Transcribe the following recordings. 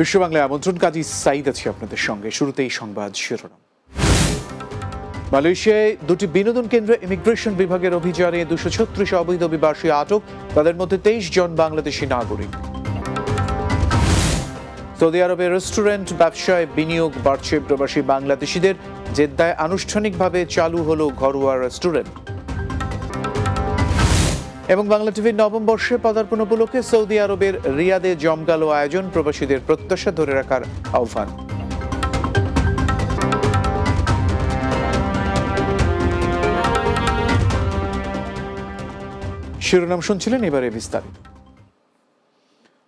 বিশ্ব বাংলায় আমন্ত্রণ, কাজী সাইদ আছি আপনাদের সঙ্গে। শুরুতেই সংবাদ শিরোনাম। মালয়েশিয়ায় দুটি বিনোদন কেন্দ্রে ইমিগ্রেশন বিভাগের অভিযানে দুশো ছত্রিশ অবৈধ অভিবাসী আটক, তাদের মধ্যে তেইশ জন বাংলাদেশি নাগরিক। সৌদি আরবে রেস্টুরেন্ট ব্যবসায় বিনিয়োগ বাড়ছে প্রবাসী বাংলাদেশিদের। জেদ্দায় আনুষ্ঠানিকভাবে চালু হলো ঘরোয়া রেস্টুরেন্ট। এবং বাংলা টিভির নবম বর্ষে পদার্পণ উপলক্ষে সৌদি আরবের রিয়াদে জমকালো আয়োজন প্রবাসীদের প্রত্যাশা ধরে রাখার আহ্বান। শিরোনাম শুনছিলেন এবারে বিস্তারিত।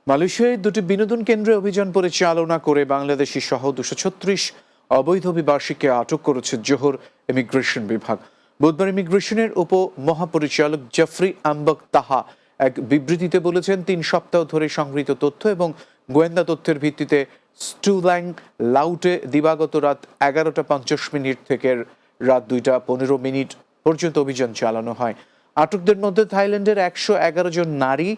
মালয়েশিয়ায় দুটি বিনোদন কেন্দ্রে অভিযান পরিচালনা করে বাংলাদেশি সহ দুশো ছত্রিশ অবৈধ অভিবাসীকে আটক করেছে জোহর ইমিগ্রেশন বিভাগ। বুধবার ইমিগ্রেশনের উপ মহাপরিচালক জেফরি আম্বক তাহা এক বিবৃতিতে বলেছেন, তিন সপ্তাহ ধরে সংগৃহীত তথ্য এবং গোয়েন্দা তথ্যের ভিত্তিতে স্টুল্যাং লাউটে দিবাগত রাত এগারোটা পঞ্চাশ মিনিট থেকে রাত দুইটা পনেরো মিনিট পর্যন্ত অভিযান চালানো হয়। আটকদের মধ্যে থাইল্যান্ডের একশো এগারো জন নারী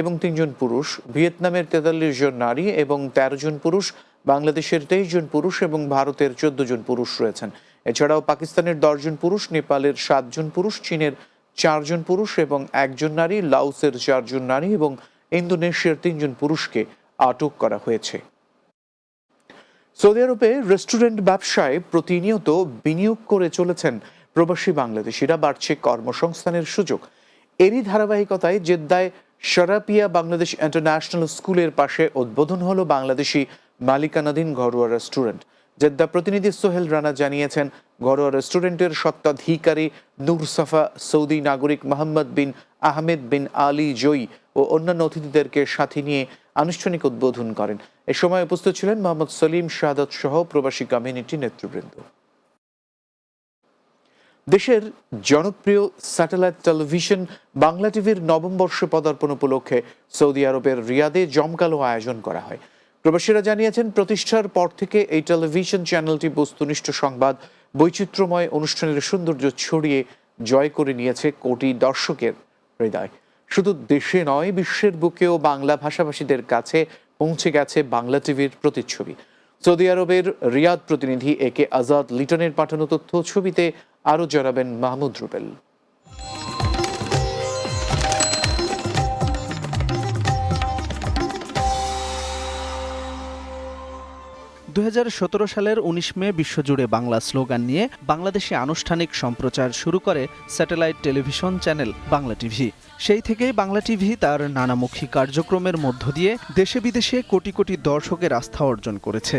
এবং তিনজন পুরুষ, ভিয়েতনামের তেতাল্লিশ জন নারী এবং তেরো জন পুরুষ, বাংলাদেশের তেইশ জন পুরুষ এবং ভারতের চোদ্দ জন পুরুষ রয়েছেন। এছাড়াও পাকিস্তানের দশজন পুরুষ, নেপালের সাতজন পুরুষ, চীনের চারজন পুরুষ এবং একজন নারী, লাওসের চারজন নারী এবং ইন্দোনেশিয়ার তিনজন পুরুষকে আটক করা হয়েছে। সৌদি আরবে রেস্টুরেন্ট ব্যবসায় প্রতিনিয়ত বিনিয়োগ করে চলেছেন প্রবাসী বাংলাদেশিরা, বাড়ছে কর্মসংস্থানের সুযোগ। এরই ধারাবাহিকতায় জেদ্দায় শরাপিয়া বাংলাদেশ ইন্টারন্যাশনাল স্কুলের পাশে উদ্বোধন হলো বাংলাদেশি মালিকানাধীন ঘরোয়া রেস্টুরেন্ট। জেদ্দা প্রতিনিধি সোহেল রানা জানিয়েছেন, ঘরোয়া রেস্টুরেন্টের সত্ত্বাধিকারী নূর সাফা, সৌদি নাগরিক মোহাম্মদ বিন আহমেদ বিন আলী জয়ী ও অন্যান্য অতিথিদেরকে সাথে নিয়ে আনুষ্ঠানিক উদ্বোধন করেন। এ সময় উপস্থিত ছিলেন মোহাম্মদ সলিম শাহাদত সহ প্রবাসী কমিউনিটি নেতৃবৃন্দ। দেশের জনপ্রিয় স্যাটেলাইট টেলিভিশন বাংলা টিভির নবম বর্ষ পদার্পণ উপলক্ষে সৌদি আরবের রিয়াদে জমকালো আয়োজন করা হয়। প্রবাসীরা জানিয়েছেন, প্রতিষ্ঠার পর থেকে এই টেলিভিশন চ্যানেলটি বস্তুনিষ্ঠ সংবাদ, বৈচিত্র্যময় অনুষ্ঠানের সৌন্দর্য ছড়িয়ে জয় করে নিয়েছে কোটি দর্শকের হৃদয়। শুধু দেশে নয়, বিশ্বের বুকেও বাংলা ভাষাভাষীদের কাছে পৌঁছে গেছে বাংলা টিভির প্রতিচ্ছবি। সৌদি আরবের রিয়াদ প্রতিনিধি এ কে আজাদ লিটনের পাঠানো তথ্য ছবিতে আরও জানাবেন মাহমুদ রুবেল। দু হাজার সতেরো সালের ১৯ মে বিশ্বজুড়ে বাংলা স্লোগান নিয়ে বাংলাদেশে আনুষ্ঠানিক সম্প্রচার শুরু করে satellite television channel Bangla TV. সেই থেকেই বাংলা টিভি তার নানামুখী কার্যক্রমের মধ্য দিয়ে দেশে বিদেশে কোটি কোটি দর্শকের আস্থা অর্জন করেছে।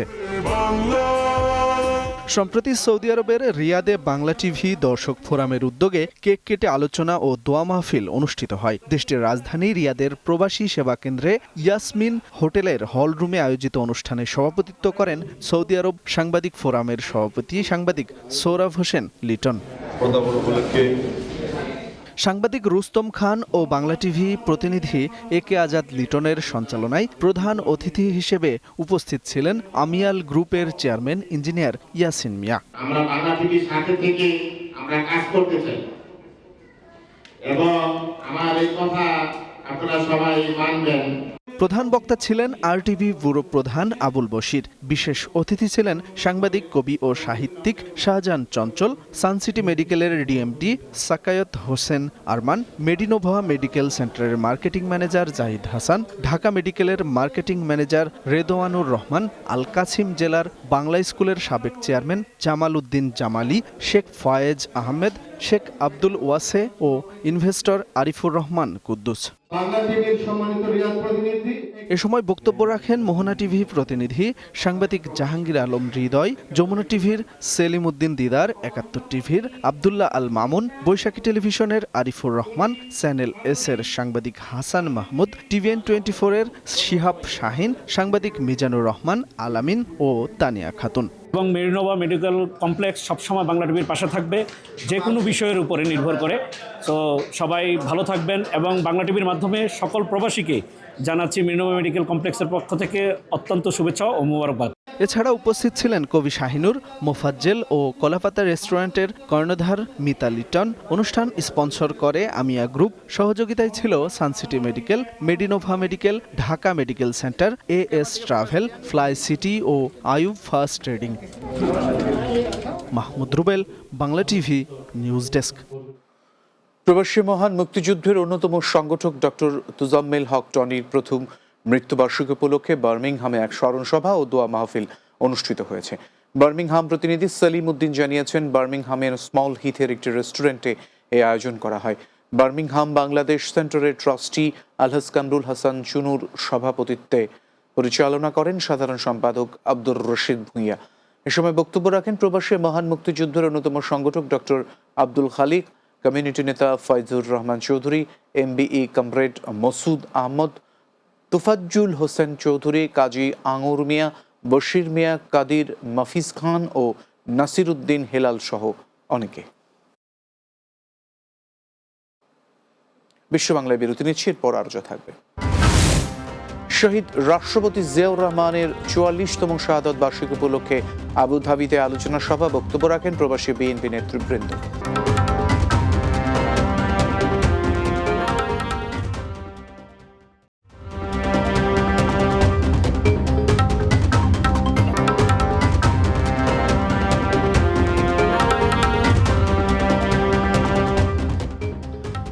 সম্প্রতি সৌদি আরবের রিয়াদে বাংলা টিভি দর্শক ফোরামের উদ্যোগে কেক কেটে আলোচনা ও দোয়া মাহফিল অনুষ্ঠিত হয়। দেশটির রাজধানী রিয়াদের প্রবাসী সেবা কেন্দ্রে ইয়াসমিন হোটেলের হলরুমে আয়োজিত অনুষ্ঠানে সভাপতিত্ব করেন সৌদি আরব সাংবাদিক ফোরামের সভাপতি সাংবাদিক সৌরভ হোসেন লিটন। উপলক্ষে সাংবাদিক রুস্তম খান ও বাংলা টিভি প্রতিনিধি এ কে আজাদ লিটনের সঞ্চালনায় প্রধান অতিথি হিসেবে উপস্থিত ছিলেন আমিয়াল গ্রুপের চেয়ারম্যান ইঞ্জিনিয়ার ইয়াসিন মিয়া। আমরা বাংলা টিভির সাথে থেকে আমরা কাজ করতে চাই। এবং আমার এই কথা আপনারা সবাই মানবেন। প্রধান বক্তা ছিলেন আরটিভি ব্যুরো প্রধান আবুল বশির। বিশেষ অতিথি ছিলেন সাংবাদিক, কবি ও সাহিত্যিক শাহজাহান চঞ্চল সানসিটি মেডিকেলের DMD Sakhawat Hossain Arman, Medinova medical সেন্টারের মার্কেটিং ম্যানেজার জাহিদ হাসান, ঢাকা মেডিকেলের মার্কেটিং ম্যানেজার রেদোয়ানুর রহমান, আল কাছিম জেলার বাংলা স্কুলের সাবেক চেয়ারম্যান জামাল উদ্দিন জামালি, শেখ ফয়েজ আহমেদ শেখ আব্দুল ওয়াসে ও ইনভেস্টর আরিফুর রহমান কুদ্দুস। এ সময় বক্তব্য রাখেন মোহনা টিভি প্রতিনিধি সাংবাদিক জাহাঙ্গীর আলম হৃদয় যমুনা টিভির সেলিম উদ্দিন দিদার একাত্তর টিভির আবদুল্লাহ আল মামুন বৈশাখী টেলিভিশনের আরিফুর রহমান চ্যানেল এস এর সাংবাদিক হাসান মাহমুদ টিভিএন টোয়েন্টি ফোরের শিহাব শাহিন সাংবাদিক মিজানুর রহমান আলামিন ও তানিয়া খাতুন। এবং মেরিনোভা মেডিকেল কমপ্লেক্স সবসময় বাংলা টিভির পাশে থাকবে, যে কোনো বিষয়ের উপরে নির্ভর করে। তো সবাই ভালো থাকবেন এবং বাংলা টিভির মাধ্যমে সকল প্রবাসীকে জানাচ্ছি মৃণময় মেডিকেল কমপ্লেক্সের পক্ষ থেকে অত্যন্ত শুভেচ্ছা ও মোবারকবাদ। এছাড়া উপস্থিত ছিলেন কবি শাহিনুর, মোফাজ্জেল ও কলাপাতা রেস্টুরেন্টের কর্ণধার মিতা লিটন অনুষ্ঠান স্পন্সর করে আমিয়া গ্রুপ। সহযোগিতায় ছিল Suncity medical, Medinova medical, Dhaka medical centre A S travel, fly city O Ayub first trading. Mahmud Rubel, Bangla TV, news desk. প্রবাসী মহান মুক্তিযুদ্ধের অন্যতম সংগঠক ডক্টর তুজাম্মেল হক টনির প্রথম মৃত্যুবার্ষিকী উপলক্ষে বার্মিংহামে এক স্মরণ সভা ও দোয়া মাহফিল অনুষ্ঠিত হয়েছে। বার্মিংহাম প্রতিনিধি সেলিম উদ্দিন জানিয়েছেন, বার্মিংহামের স্মল হিথের একটি রেস্টুরেন্টে এই আয়োজন করা হয়। বার্মিংহাম বাংলাদেশ সেন্টারের ট্রাস্টি আলহাজ কামরুল হাসান চুনুর সভাপতিত্বে পরিচালনা করেন সাধারণ সম্পাদক আব্দুর রশিদ ভূঁইয়া। এ সময় বক্তব্য রাখেন প্রবাসী মহান মুক্তিযুদ্ধের অন্যতম সংগঠক ডক্টর আব্দুল খালিক। কমিউনিটি নেতা ফয়জুর রহমান চৌধুরী এমবিই কমরেড মসুদ আহমদ তুফাজ্জুল হোসেন চৌধুরী কাজী আঙুর মিয়া বশির মিয়া কাদির মাফিজ খান ও নাসির উদ্দিন হেলাল সহ অনেকে। বিশ্ব বাংলায় বিরতি নিচ্ছি, এরপর আর্য থাকবে। শহীদ রাষ্ট্রপতি জিয়াউর রহমানের চুয়াল্লিশতম শাহাদত বার্ষিকী উপলক্ষে আবুধাবিতে আলোচনা সভা বক্তব্য রাখেন প্রবাসী বিএনপি নেতৃবৃন্দ।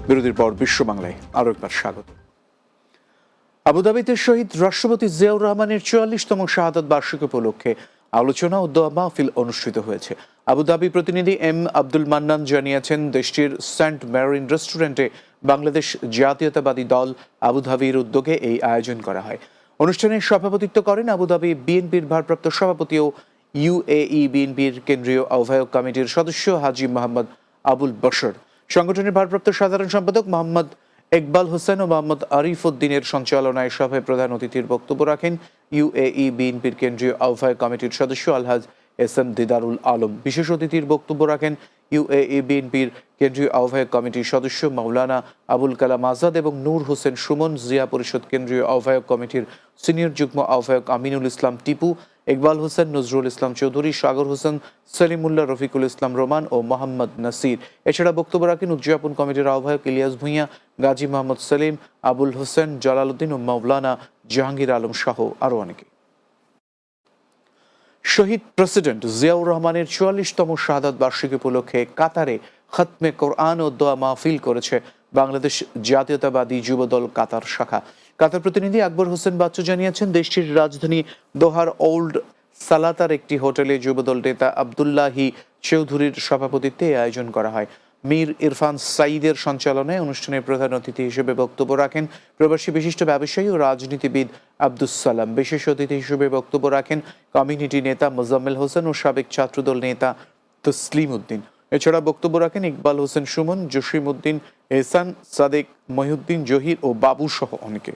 বিরতির পর বিশ্ব বাংলায় আরও একবার স্বাগত। আবুধাবিতে শহীদ রাষ্ট্রপতি জিয়াউর রহমানের চুয়াল্লিশতম শাহাদত বার্ষিকী উপলক্ষে আলোচনা ও দোয়া মাহফিল অনুষ্ঠিত হয়েছে। আবুধাবি প্রতিনিধি এম আব্দুল মান্নান জানিয়েছেন, দেশটির সেন্ট ম্যারিন রেস্টুরেন্টে বাংলাদেশ জাতীয়তাবাদী দল আবুধাবির উদ্যোগে এই আয়োজন করা হয়। অনুষ্ঠানে সভাপতিত্ব করেন আবুধাবি বিএনপির ভারপ্রাপ্ত সভাপতি ও ইউএই বিএনপির কেন্দ্রীয় আহ্বায়ক কমিটির সদস্য হাজি মোহাম্মদ আবুল বশর। সংগঠনের ভারপ্রাপ্ত সাধারণ সম্পাদক মোহাম্মদ ইকবাল হোসেন ও মোহাম্মদ আরিফ উদ্দিনের সঞ্চালনায় সভায় প্রধান অতিথির বক্তব্য রাখেন ইউএই বিএনপির কেন্দ্রীয় আহ্বায়ক কমিটির সদস্য আলহাজ এস এম দিদারুল আলম। বিশেষ অতিথির বক্তব্য রাখেন ইউএই বিএনপির কেন্দ্রীয় আহ্বায়ক কমিটির সদস্য মাওলানা আবুল কালাম আজাদ এবং নূর হোসেন সুমন, জিয়া পরিষদ কেন্দ্রীয় আহ্বায়ক কমিটির সিনিয়র যুগ্ম আহ্বায়ক আমিনুল ইসলাম টিপু ইকবাল হোসেন, নজরুল ইসলাম চৌধুরী, সাগর হোসেন, সলিমুল্লাহ, রফিকুল ইসলাম রোমান ও মোহাম্মদ নাসির। এছাড়া বক্তব্য রাখেন উদযাপন কমিটির আহ্বায়ক ইলিয়াস ভূঁইয়া, গাজী মোহাম্মদ সেলিম, আবুল হোসেন, জালালউদ্দিন ও মাওলানা জাহাঙ্গীর আলম সহ আরও অনেকে। শহীদ প্রেসিডেন্ট জিয়াউর রহমানের চুয়াল্লিশতম শাহাদত বার্ষিকী উপলক্ষে কাতারে খতমে কোরআন ও দোয়া মাহফিল করেছে বাংলাদেশ জাতীয়তাবাদী যুবদল কাতার শাখা। কাতার প্রতিনিধি আকবর হোসেন বাচ্চু জানিয়েছেন, দেশটির রাজধানী দোহার ওল্ড সালাতার একটি হোটেলে যুবদল নেতা আবদুল্লাহি চৌধুরীর সভাপতিত্বে আয়োজন করা হয়। মীর ইরফান সাইদের সঞ্চালনায় অনুষ্ঠানের প্রধান অতিথি হিসেবে বক্তব্য রাখেন প্রবাসী বিশিষ্ট ব্যবসায়ী ও রাজনীতিবিদ আব্দুস সালাম। বিশেষ অতিথি হিসেবে বক্তব্য রাখেন কমিউনিটি নেতা মোজাম্মেল হোসেন ও সাবেক ছাত্রদল নেতা তসলিম উদ্দিন। এছাড়া বক্তব্য রাখেন ইকবাল হোসেন সুমন, জসিম উদ্দিন, এহসান সাদেক, মহিউদ্দিন জহির ও বাবু সহ অনেকে।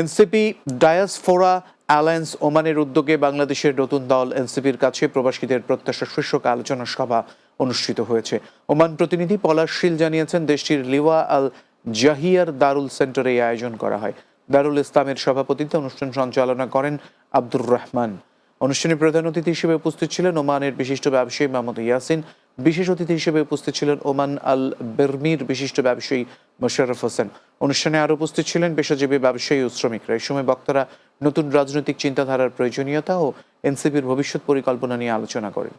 এনসিপি ডায়াসফোরা অ্যালায়েন্স ওমানের উদ্যোগে বাংলাদেশের নতুন দল এনসিপির কাছে প্রবাসীদের প্রত্যাশা শীর্ষক আলোচনা সভা অনুষ্ঠিত হয়েছে। ওমান প্রতিনিধি পলাশ জানিয়েছেন, দেশটির লিওয়া আল জাহিয়ার দারুল সেন্টারে এই আয়োজন করা হয়। দারুল ইসলামের সভাপতিত্বে অনুষ্ঠান সঞ্চালনা করেন আব্দুর রহমান। অনুষ্ঠানে প্রধান অতিথি হিসেবে উপস্থিত ছিলেন ওমানের বিশিষ্ট ব্যবসায়ী মোহাম্মদ ইয়াসিন বিশেষ অতিথি হিসেবে উপস্থিত ছিলেন ওমান আল বেরমির বিশিষ্ট ব্যবসায়ী মোশাররফ হোসেন। অনুষ্ঠানে আরও উপস্থিত ছিলেন পেশাজীবী ব্যবসায়ী ও শ্রমিকরা। এই সময় বক্তারা নতুন রাজনৈতিক চিন্তাধারার প্রয়োজনীয়তা ও এনসিপির ভবিষ্যৎ পরিকল্পনা নিয়ে আলোচনা করেন।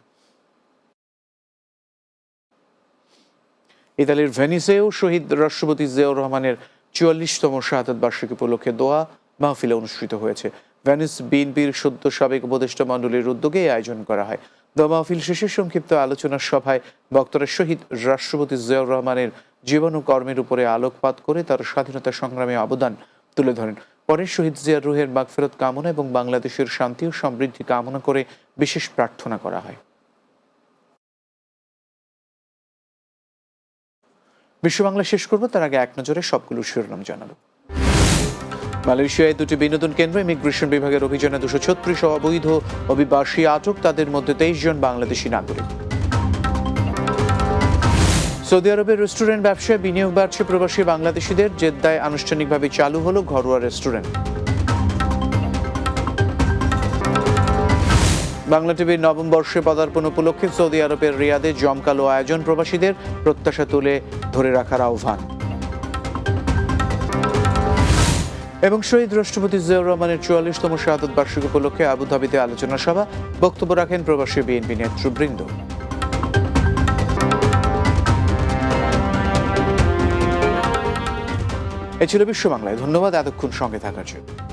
ইতালির ভেনিসেও শহীদ রাষ্ট্রপতি জিয়াউর রহমানের চুয়াল্লিশতম শাহাদত বার্ষিকী উপলক্ষে দোয়া মাহফিলে অনুষ্ঠিত হয়েছে। ভেনিস বিএনপির সদ্য সাবেক উপদেষ্টা মণ্ডলীর উদ্যোগে আয়োজন করা হয়। দোয়া শেষে সংক্ষিপ্ত আলোচনার সভায় বক্তারা শহীদ রাষ্ট্রপতি জিয়াউর রহমানের জীবন ও কর্মের উপরে আলোকপাত করে তার স্বাধীনতা সংগ্রামে অবদান তুলে ধরেন। পরে শহীদ জিয়ার রুহের মাগফেরত কামনা এবং বাংলাদেশের শান্তি ও সমৃদ্ধি কামনা করে বিশেষ প্রার্থনা করা হয়। বিশ্ব বাংলা শেষ করব, তার আগে এক নজরে সবগুলো শিরোনাম জানাব। মালয়েশিয়ায় দুটি বিনোদন কেন্দ্র, ইমিগ্রেশন বিভাগের অভিযানে দুশো ছত্রিশ অবৈধ অভিবাসী আটক, তাদের মধ্যে তেইশ জন বাংলাদেশি নাগরিক। সৌদি আরবের রেস্টুরেন্ট ব্যবসায় বিনিয়োগ বাড়ছে প্রবাসী বাংলাদেশিদের, জেদ্দায় আনুষ্ঠানিকভাবে চালু হলো ঘরোয়া রেস্টুরেন্ট। বাংলা টিভির নবম বর্ষে পদার্পণ উপলক্ষে সৌদি আরবের রিয়াদে জমকালো আয়োজন প্রবাসীদের প্রত্যাশা তুলে ধরে রাখার আহ্বান। এবং শহীদ রাষ্ট্রপতি জিয়াউর রহমানের চুয়াল্লিশতম শাহাদত বার্ষিক উপলক্ষে আবুধাবিতে আলোচনা সভা, বক্তব্য রাখেন প্রবাসী বিএনপি নেতৃবৃন্দ। এ ছিল বিশ্ব বাংলায় ধন্যবাদ এতক্ষণ সঙ্গে থাকার জন্য।